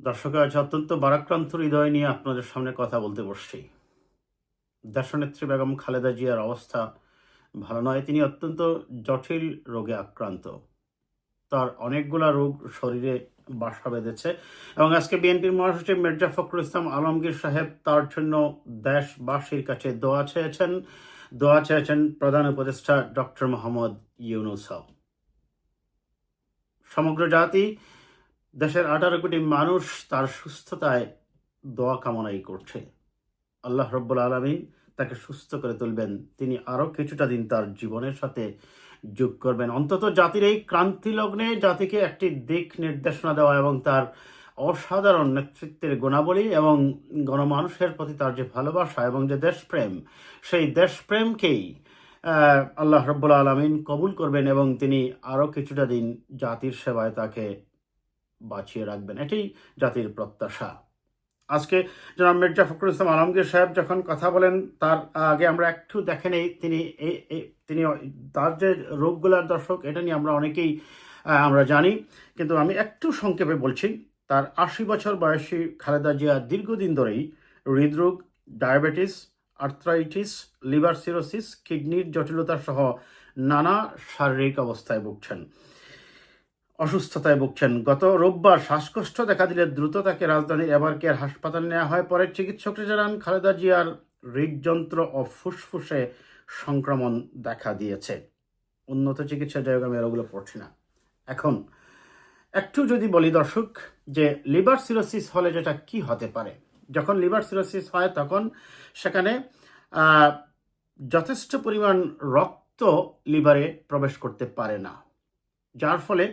দর্শক, আজ অত্যন্ত বারাক্রান্ত হৃদয় নিয়ে আপনাদের সামনে কথা বলতে বসছি। দেশনেত্রী বেগম খালেদা জিয়ার অবস্থা ভালো নয়। তিনি অত্যন্ত জটিল রোগে আক্রান্ত। তার অনেকগুলা রোগ শরীরে বাসা বেঁধেছে এবং আজকে বিএনপির মহাসচিব মির্জা ফখরুল ইসলাম আলমগীর সাহেব তার জন্য দেশবাসীর কাছে দোয়া চেয়েছেন। দোয়া চেয়েছেন প্রধান উপদেষ্টা ডক্টর মোহাম্মদ ইউনুস সমগ্র জাতি দেশের আঠারো কোটি মানুষ তার সুস্থতায় দোয়া কামনাই করছে। আল্লাহ রব্বুল আলমিন তাকে সুস্থ করে তুলবেন। তিনি আরও কিছুটা দিন তার জীবনের সাথে যোগ করবেন। অন্তত জাতির এই ক্রান্তি লগ্নে জাতিকে একটি দিক নির্দেশনা দেওয়া এবং তার অসাধারণ নেতৃত্বের গুণাবলী এবং গণমানুষের প্রতি তার যে ভালোবাসা এবং যে দেশপ্রেম, সেই দেশপ্রেমকেই আল্লাহ রব্বুল আলমিন কবুল করবেন এবং তিনি আরও কিছুটা দিন জাতির সেবায় তাকে বাঁচিয়ে রাখবেন। এটাই জাতির প্রত্যাশা। আজকে জনাব মির্জা ফখরুল ইসলাম আলমগীর সাহেব যখন কথা বলেন, তার আগে আমরা একটু দেখে নেই, তিনি তিনি তার যে রোগগুলার দর্শক, এটা নিয়ে আমরা অনেকেই আমরা জানি। কিন্তু আমি একটু সংক্ষেপে বলছি, তার আশি বছর বয়সী খালেদা জিয়া দীর্ঘদিন ধরেই হৃদরোগ, ডায়াবেটিস, আর্থ্রাইটিস, লিভার সিরোসিস, কিডনির জটিলতা সহ নানা শারীরিক অবস্থায় ভুগছেন। অসুস্থতায় ভুগছেন। গত রোববার শ্বাসকষ্ট দেখা দিলে দ্রুত তাকে রাজধানীর এবার কেয়ার হাসপাতালে নেওয়া হয়। পরে চিকিৎসকরা জানান খালেদা জিয়ার হৃদযন্ত্র ও ফুসফুসে সংক্রমণ দেখা দিয়েছে। উন্নত চিকিৎসা আমি আর পড়ছি না। এখন একটু যদি বলি দর্শক, যে লিভার সিরোসিস হলে যেটা কি হতে পারে? যখন লিভার সিরোসিস হয় তখন সেখানে যথেষ্ট পরিমাণ রক্ত লিভারে প্রবেশ করতে পারে না। যার ফলে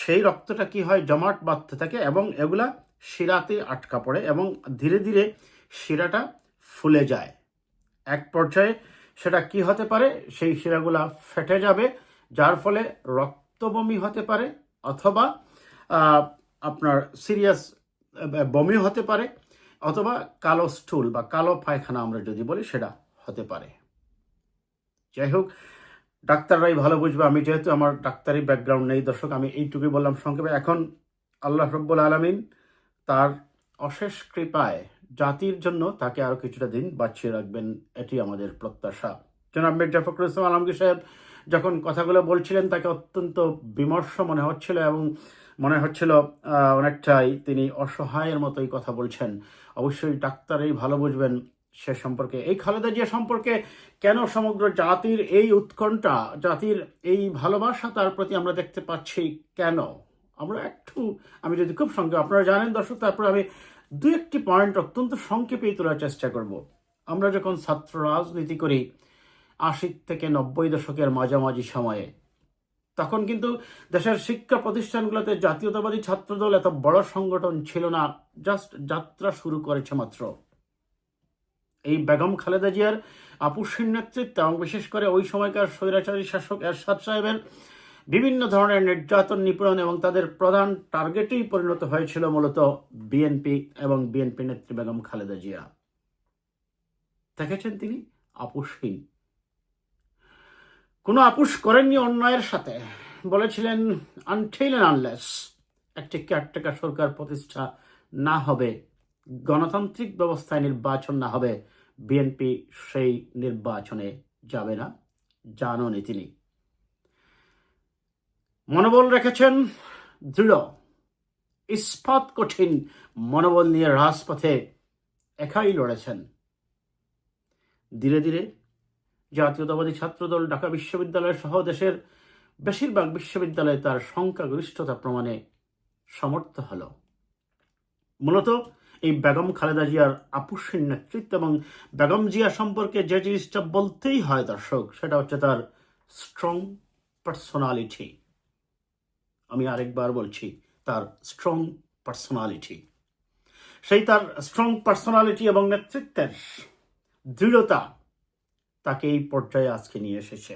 সেই রক্তটা কি হয়? জমাট বাঁধতে থাকে এবং এগুলা শিরাতে আটকা পড়ে এবং ধীরে ধীরে শিরাটা ফুলে যায়। এক পর্যায়ে সেটা কি হতে পারে? সেই শিরাগুলা ফেটে যাবে, যার ফলে রক্তবমি হতে পারে অথবা আপনার সিরিয়াস বমি হতে পারে অথবা কালো স্টুল বা কালো পায়খানা আমরা যদি বলি সেটা হতে পারে। যাই হোক ডাক্তাররাই ভালো বুঝবে। আমি যেহেতু আমার ডাক্তারি ব্যাকগ্রাউন্ড নেই, দর্শক, আমি এইটুকুই বললাম সংক্ষেপে। এখন আল্লাহ রব্বুল আলমিন তার অশেষ কৃপায় জাতির জন্য তাকে আরও কিছুটা দিন বাঁচিয়ে রাখবেন, এটি আমাদের প্রত্যাশা। জনাব মির্জা ফখরুল ইসলাম আলমগীর সাহেব যখন কথাগুলো বলছিলেন, তাকে অত্যন্ত বিমর্ষ মনে হচ্ছিল এবং মনে হচ্ছিল অনেকটাই তিনি অসহায়ের মতোই কথা বলছেন। অবশ্যই ডাক্তারই ভালো বুঝবেন সে সম্পর্কে। এই খালেদা জিয়া সম্পর্কে কেন সমগ্র জাতির এই উৎকণ্ঠা, জাতির এই ভালোবাসা তার প্রতি আমরা দেখতে পাচ্ছি কেন? আমরা একটু, আমি যদি খুব সংক্ষেপে, আপনারা জানেন দর্শক, তারপর আমি দু একটি পয়েন্ট অত্যন্ত সংক্ষেপেই তোলার চেষ্টা করব। আমরা যখন ছাত্র রাজনীতি করি আশি থেকে নব্বই দশকের মাঝামাঝি সময়ে, তখন কিন্তু দেশের শিক্ষা প্রতিষ্ঠানগুলোতে জাতীয়তাবাদী ছাত্রদল এত বড় সংগঠন ছিল না, জাস্ট যাত্রা শুরু করেছে মাত্র। এই বেগম খালেদা জিয়ার আপুসীর নেতৃত্বে এবং বিশেষ করে ওই সময়কার স্বৈরাচারী শাসক এরশাদ সাহেবের বিভিন্ন ধরনের নির্যাতন, নিপীড়ন এবং তাদের প্রধান টার্গেটেই পরিণত হয়েছিল মূলত বিএনপি এবং বিএনপি নেত্রী বেগম খালেদা জিয়া। দেখেছেন তিনি? আপুসহীন কোনো আপুস করেননি অন্যায়ের সাথে। বলেছিলেন আনটিল আনলেস একটি কেয়ারটেকার সরকার প্রতিষ্ঠা না হবে গণতান্ত্রিক ব্যবস্থায় নির্বাচন না হবে, বিএনপি সেই নির্বাচনে যাবে না, জাননি তিনি। মনোবল রেখেছেন দৃঢ়, ইস্পাত কঠিন মনোবল নিয়ে রাজপথে একাই লড়েছেন। ধীরে ধীরে জাতীয়তাবাদী ছাত্রদল ঢাকা বিশ্ববিদ্যালয় সহ দেশের বেশিরভাগ বিশ্ববিদ্যালয়ে তার সংখ্যাগরিষ্ঠতা প্রমাণে সমর্থ হল। মূলত এই বেগম খালেদা জিয়ার আপুসীর নেতৃত্ব এবং বেগম জিয়া সম্পর্কে যে জিনিসটা বলতেই হয় দর্শক, সেটা হচ্ছে তার স্ট্রং পার্সোনালিটি আমি আরেকবার বলছি, তার স্ট্রং পার্সোনালিটি সেই তার স্ট্রং পার্সোনালিটি এবং নেতৃত্বের দৃঢ়তা তাকে এই পর্যায়ে আজকে নিয়ে এসেছে।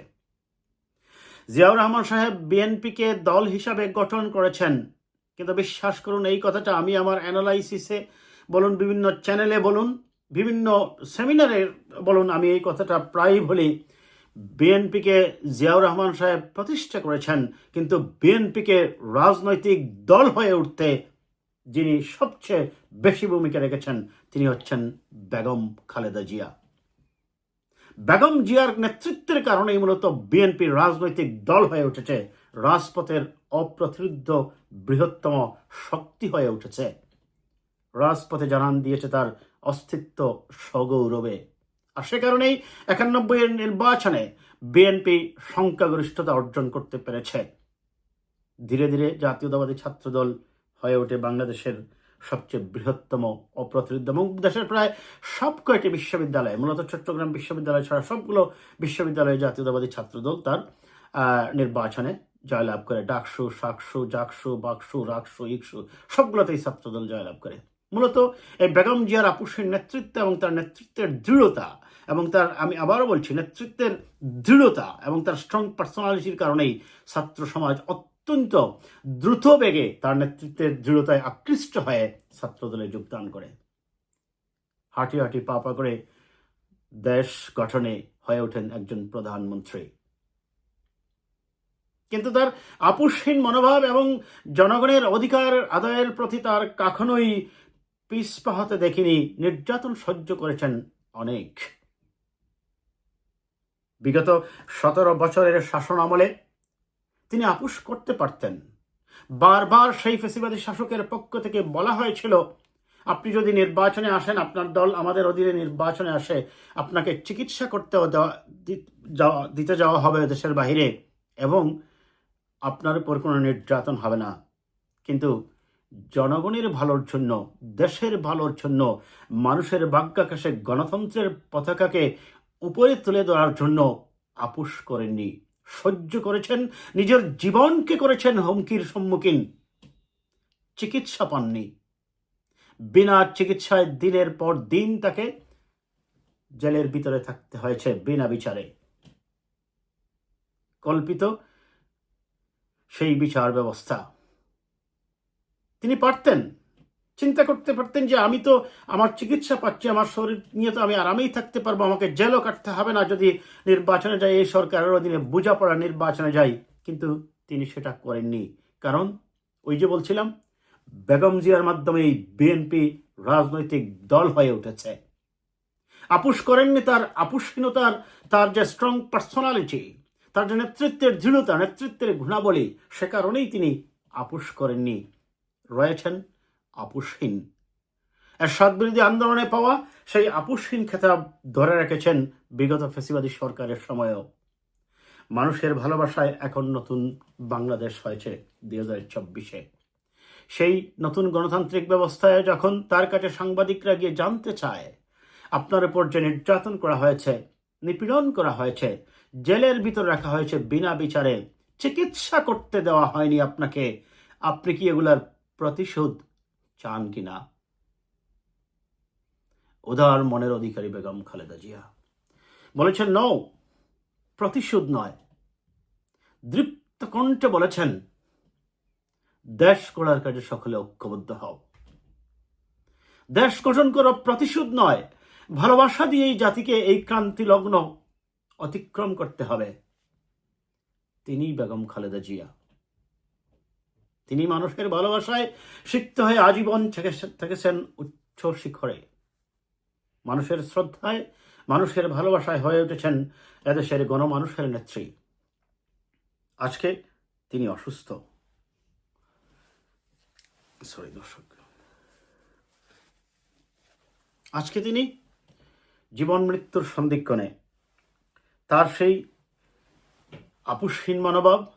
জিয়াউর রহমান সাহেব বিএনপিকে দল হিসাবে গঠন করেছেন, কিন্তু বিশ্বাস করুন, এই কথাটা আমি আমার অ্যানালাইসিসে বলুন, বিভিন্ন চ্যানেলে বলুন, বিভিন্ন সেমিনারে বলুন, আমি এই কথাটা প্রায়ই বলি। বিএনপিকে জিয়াউর রহমান সাহেব প্রতিষ্ঠা করেছেন, কিন্তু বিএনপিকে রাজনৈতিক দল হয়ে উঠতে যিনি সবচেয়ে বেশি ভূমিকা রেখেছেন, তিনি হচ্ছেন বেগম খালেদা জিয়া। বেগম জিয়ার নেতৃত্বের কারণেই মূলত বিএনপির রাজনৈতিক দল হয়ে উঠেছে, রাজপথের অপ্রতিরুদ্ধ বৃহত্তম শক্তি হয়ে উঠেছে। রাজপথে জানান দিয়েছে তার অস্তিত্ব সগৌরবে। আর সে কারণেই একানব্বই এর নির্বাচনে বিএনপি সংখ্যাগরিষ্ঠতা অর্জন করতে পেরেছে। ধীরে ধীরে জাতীয়তাবাদী ছাত্রদল হয়ে ওঠে বাংলাদেশের সবচেয়ে বৃহত্তম অপ্রতিরোধ এবং দেশের প্রায় সব কয়টি বিশ্ববিদ্যালয়, মূলত চট্টগ্রাম বিশ্ববিদ্যালয় ছাড়া সবগুলো বিশ্ববিদ্যালয়ে জাতীয়তাবাদী ছাত্রদল তার নির্বাচনে জয়লাভ করে। ডাকসু শাকসু জাকসু, বাকসু, রাকসু, ইকসু, সবগুলোতেই ছাত্রদল জয়লাভ করে। মূলত এই বেগম জিয়ার আপুসের নেতৃত্ব এবং তার নেতৃত্বের দৃঢ়তা এবং তার, আমি আবারও বলছি, নেতৃত্বের দৃঢ়তা এবং তার স্ট্রং পার্সোনালিটির কারণেই ছাত্র সমাজ অত্যন্ত দ্রুত বেগে তার নেতৃত্বের দৃঢ়তায় আকৃষ্ট হয়ে ছাত্রদলে যোগদান করে। হাঁটি হাঁটি পা পা করে দেশ গঠনে হয়ে ওঠেন একজন প্রধানমন্ত্রী। কিন্তু তার আপুসহীন মনোভাব এবং জনগণের অধিকার আদায়ের প্রতি তার কখনোই পিছপা হতে দেখিনি, নির্যাতন সহ্য করেছেন অনেক। বিগত সতেরো বছরের শাসন আমলে তিনি আপুস করতে পারতেন। বারবার সেই ফেসিবাদী শাসকের পক্ষ থেকে বলা হয়েছিল, আপনি যদি নির্বাচনে আসেন, আপনার দল আমাদের অধীনে নির্বাচনে আসে, আপনাকে চিকিৎসা করতেও দেওয়া দিতে যাওয়া হবে দেশের বাইরে এবং আপনার উপর কোনো নির্যাতন হবে না। কিন্তু জনগণের ভালোর জন্য, দেশের ভালোর জন্য, মানুষের বাক্যাকাশে গণতন্ত্রের পতাকাকে উপরে তুলে ধরার জন্য আপোষ করেননি। সহ্য করেছেন, নিজের জীবনকে করেছেন হুমকির সম্মুখীন। চিকিৎসা পাননি। বিনা চিকিৎসায় দিনের পর দিন তাকে জেলের ভিতরে থাকতে হয়েছে বিনা বিচারে। কল্পিত সেই বিচার ব্যবস্থা। তিনি পারতেন। চিন্তা করতে পারতেন যে আমি তো আমার চিকিৎসা পাচ্ছি, আমার শরীর নিয়ে তো আমি আরামেই থাকতে পারব, আমাকে জেলও কাটতে হবে না যদি নির্বাচনে যাই, এই সরকারের অধীনে বোঝাপড়া নির্বাচনে যাই। কিন্তু তিনি সেটা করেননি। কারণ ওই যে বলছিলাম, বেগম জিয়ার মাধ্যমে এই বিএনপি রাজনৈতিক দল হয়ে উঠেছে। আপুস করেননি তার আপুসহীনতার তার যে স্ট্রং পার্সোনালিটি তার যে নেতৃত্বের দৃঢ়তা, নেতৃত্বের গুণাবলী সে কারণেই তিনি আপুস করেননি। রয়েছেন আপুসহীন এরশাদ বিরোধী আন্দোলনে পাওয়া সেই আপুসহীন খেতাব ধরে রেখেছেন বিগত ফেসিবাদী সরকারের সময়েও। মানুষের ভালোবাসায় এখন নতুন বাংলাদেশ হয়েছে দুই হাজার চব্বিশে। সেই নতুন গণতান্ত্রিক ব্যবস্থায় যখন তার কাছে সাংবাদিকরা গিয়ে জানতে চায়, আপনার উপর যে নির্যাতন করা হয়েছে, নিপীড়ন করা হয়েছে, জেলের ভিতর রাখা হয়েছে বিনা বিচারে, চিকিৎসা করতে দেওয়া হয়নি আপনাকে, আপনি কি এগুলার প্রতিশোধ চান কিনা? উদার মনের অধিকারী বেগম খালেদা জিয়া বলেছেন নও প্রতিশোধ নয়। দৃপ্ত কণ্ঠে বলেছেন, দেশ গড়ার কাজে সকলে ঐক্যবদ্ধ হও। দেশ গঠন করো, প্রতিশোধ নয়। ভালোবাসা দিয়ে এই জাতিকে এই ক্রান্তি লগ্ন অতিক্রম করতে হবে। তিনি বেগম খালেদা জিয়া। তিনি মানুষের ভালোবাসায় সিক্ত হয়ে আজীবন থেকে- থেকেছেন উচ্চ শিখরে। মানুষের শ্রদ্ধায়, মানুষের ভালোবাসায় হয়ে উঠেছেন এদেশের গণমানুষের নেত্রী। আজকে তিনি অসুস্থ। সরি, দর্শক। আজকে তিনি জীবন মৃত্যুর সন্ধিক্ষণে তার সেই আপুসহীন মনোভাব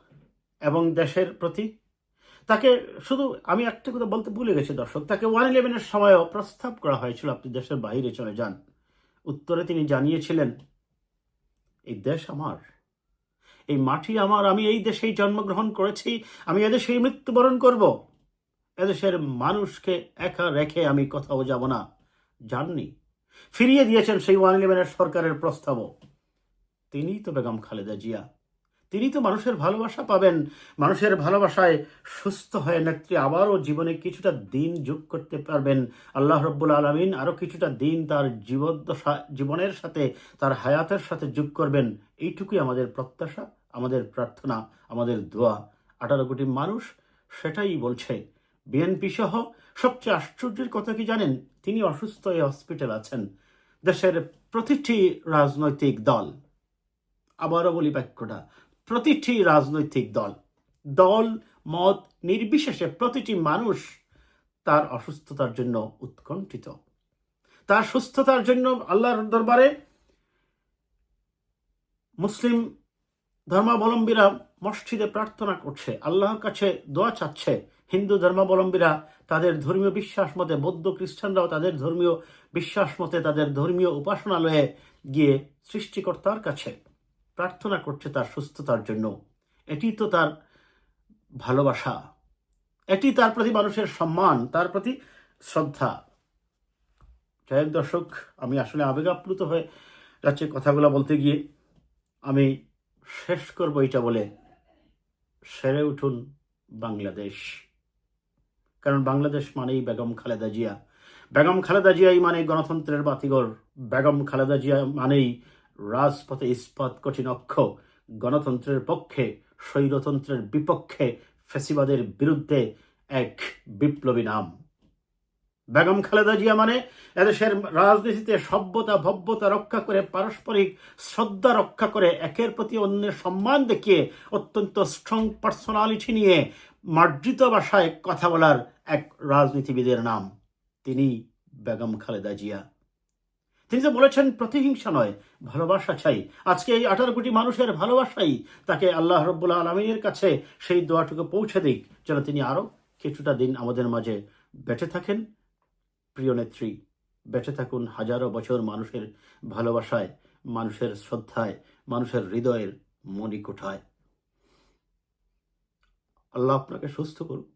এবং দেশের প্রতি তাকে শুধু আমি একটা কথা বলতে ভুলে গেছি, দর্শক। তাকে ওয়ান ইলেভেনের সময়ও প্রস্তাব করা হয়েছিল, আপনি দেশের বাইরে চলে যান। উত্তরে তিনি জানিয়েছিলেন, এই দেশ আমার। এই মাটি আমার। আমি এই দেশেই জন্মগ্রহণ করেছি। আমি এদেশেই মৃত্যুবরণ করব। এদেশের মানুষকে একা রেখে আমি কোথাও যাব না। যাননি। ফিরিয়ে দিয়েছেন সেই ওয়ান ইলেভেনের সরকারের প্রস্তাবও। তিনিই তো বেগম খালেদা জিয়া। তিনি তো মানুষের ভালোবাসা পাবেন। মানুষের ভালোবাসায় সুস্থ হয়ে নেত্রী আবারও জীবনে কিছুটা দিন যোগ করতে পারবেন। আল্লাহ রব্বুল আলমিন আরও কিছুটা দিন তার জীবদ্দশা, জীবনের সাথে তার হায়াতের সাথে যোগ করবেন। এইটুকুই আমাদের প্রত্যাশা, আমাদের প্রার্থনা, আমাদের দোয়া। আঠারো কোটি মানুষ সেটাই বলছে। বিএনপি সহ সবচেয়ে আশ্চর্যের কথা কি জানেন? তিনি অসুস্থ এই হসপিটাল আছেন। দেশের প্রতিটি রাজনৈতিক দল। আবারও বলি বাক্যটা প্রতিটি রাজনৈতিক দল দল, মত নির্বিশেষে প্রতিটি মানুষ তার অসুস্থতার জন্য উৎকণ্ঠিত। তার সুস্থতার জন্য আল্লাহর দরবারে মুসলিম ধর্মাবলম্বীরা মসজিদে প্রার্থনা করছে, আল্লাহর কাছে দোয়া চাচ্ছে। হিন্দু ধর্মাবলম্বীরা তাদের ধর্মীয় বিশ্বাস মতে, বৌদ্ধ খ্রিস্টানরাও তাদের ধর্মীয় বিশ্বাস মতে, তাদের ধর্মীয় উপাসনালয়ে গিয়ে সৃষ্টিকর্তার কাছে প্রার্থনা করছে তার সুস্থতার জন্য। এটি তো তার ভালোবাসা। এটি তার প্রতি মানুষের সম্মান, তার প্রতি শ্রদ্ধা। যাই দর্শক, আমি আসলে আবেগাপ্লুত হয়ে যাচ্ছে কথাগুলো বলতে গিয়ে। আমি শেষ করব এটা বলে। সেরে উঠুন বাংলাদেশ। কারণ বাংলাদেশ মানেই বেগম খালেদা জিয়া। বেগম খালেদা জিয়াই মানে গণতন্ত্রের বাতিঘর। বেগম খালেদা জিয়া মানেই রাজপথে ইস্পাত কঠিন অক্ষ, গণতন্ত্রের পক্ষে, স্বৈরতন্ত্রের বিপক্ষে, ফেসিবাদের বিরুদ্ধে এক বিপ্লবী নাম। বেগম খালেদা জিয়া মানে এদেশের রাজনীতিতে সভ্যতা, ভব্যতা রক্ষা করে, পারস্পরিক শ্রদ্ধা রক্ষা করে, একের প্রতি অন্যের সম্মান দেখিয়ে, অত্যন্ত স্ট্রং পার্সোনালিটি নিয়ে মার্জিত ভাষায় কথা বলার এক রাজনীতিবিদের নাম। তিনি বেগম খালেদা জিয়া। তিনি তো বলেছেন, প্রতিহিংসা নয়, ভালোবাসা চাই। আজকে এই আঠারো কোটি মানুষের ভালোবাসাই তাকে আল্লাহ রব্বুল্লাহ আলমিনের কাছে সেই দোয়াটুকু পৌঁছে দিক, যেন তিনি আরও কিছুটা দিন আমাদের মাঝে বেঁচে থাকেন। প্রিয় নেত্রী, বেঁচে থাকুন হাজারো বছর মানুষের ভালোবাসায়, মানুষের শ্রদ্ধায়, মানুষের হৃদয়ের মণিকোঠায়। আল্লাহ আপনাকে সুস্থ করুক।